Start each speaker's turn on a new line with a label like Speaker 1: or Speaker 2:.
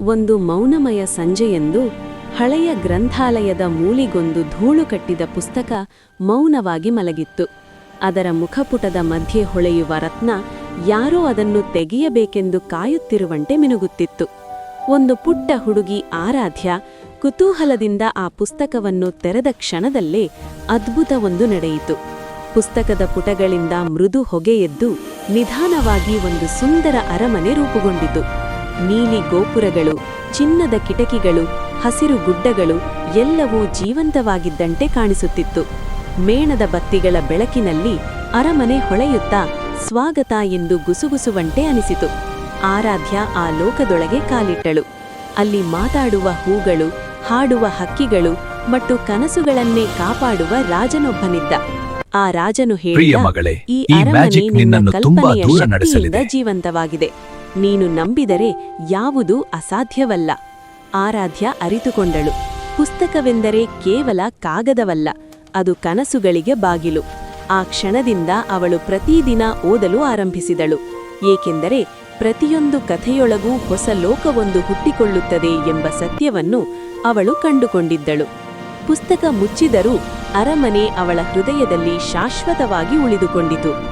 Speaker 1: ಒಂದು ಮೌನಮಯ ಸಂಜೆಯೆಂದು ಹಳೆಯ ಗ್ರಂಥಾಲಯದ ಮೂಲಿಗೊಂದು ಧೂಳು ಕಟ್ಟಿದ ಪುಸ್ತಕ ಮೌನವಾಗಿ ಮಲಗಿತ್ತು. ಅದರ ಮುಖಪುಟದ ಮಧ್ಯೆ ಹೊಳೆಯುವ ರತ್ನ ಯಾರೋ ಅದನ್ನು ತೆಗೆಯಬೇಕೆಂದು ಕಾಯುತ್ತಿರುವಂತೆ ಮಿನುಗುತ್ತಿತ್ತು. ಒಂದು ಪುಟ್ಟ ಹುಡುಗಿ ಆರಾಧ್ಯ ಕುತೂಹಲದಿಂದ ಆ ಪುಸ್ತಕವನ್ನು ತೆರೆದ ಕ್ಷಣದಲ್ಲೇ ಅದ್ಭುತವೊಂದು ನಡೆಯಿತು. ಪುಸ್ತಕದ ಪುಟಗಳಿಂದ ಮೃದು ಹೊಗೆಯೆದ್ದು ನಿಧಾನವಾಗಿ ಒಂದು ಸುಂದರ ಅರಮನೆ ರೂಪುಗೊಂಡಿತು. ನೀಲಿ ಗೋಪುರಗಳು ಚಿನ್ನದ ಕಿಟಕಿಗಳು ಹಸಿರು ಗುಡ್ಡಗಳು ಎಲ್ಲವೂ ಜೀವಂತವಾಗಿದ್ದಂತೆ ಕಾಣಿಸುತ್ತಿತ್ತು. ಮೇಣದ ಬತ್ತಿಗಳ ಬೆಳಕಿನಲ್ಲಿ ಅರಮನೆ ಹೊಳೆಯುತ್ತಾ ಸ್ವಾಗತ ಎಂದು ಗುಸುಗುಸುವಂತೆ ಅನಿಸಿತು. ಆರಾಧ್ಯ ಆ ಲೋಕದೊಳಗೆ ಕಾಲಿಟ್ಟಳು. ಅಲ್ಲಿ ಮಾತಾಡುವ ಹೂಗಳು ಹಾಡುವ ಹಕ್ಕಿಗಳು ಮತ್ತು ಕನಸುಗಳನ್ನೇ ಕಾಪಾಡುವ ರಾಜನೊಬ್ಬನಿದ್ದ. ಆ ರಾಜನು ಹೇಳಿದ ಈ ಅರಮನೆ ನಿನ್ನ ಕಲ್ಪನೆಯ ಶಕ್ತಿಯಿಂದ. ಜೀವಂತವಾಗಿದೆ. ನೀನು ನಂಬಿದರೆ ಯಾವುದು ಅಸಾಧ್ಯವಲ್ಲ. ಆರಾಧ್ಯ ಅರಿತುಕೊಂಡಳು. ಪುಸ್ತಕವೆಂದರೆ ಕೇವಲ ಕಾಗದವಲ್ಲ, ಅದು ಕನಸುಗಳಿಗೆ ಬಾಗಿಲು. ಆ ಕ್ಷಣದಿಂದ ಅವಳು ಪ್ರತಿದಿನ ಓದಲು ಆರಂಭಿಸಿದಳು. ಏಕೆಂದರೆ ಪ್ರತಿಯೊಂದು ಕಥೆಯೊಳಗೂ ಹೊಸ ಲೋಕವೊಂದು ಹುಟ್ಟಿಕೊಳ್ಳುತ್ತದೆ ಎಂಬ ಸತ್ಯವನ್ನು ಅವಳು ಕಂಡುಕೊಂಡಿದ್ದಳು. ಪುಸ್ತಕ ಮುಚ್ಚಿದರೂ ಅರಮನೆ ಅವಳ ಹೃದಯದಲ್ಲಿ ಶಾಶ್ವತವಾಗಿ ಉಳಿದುಕೊಂಡಿತು.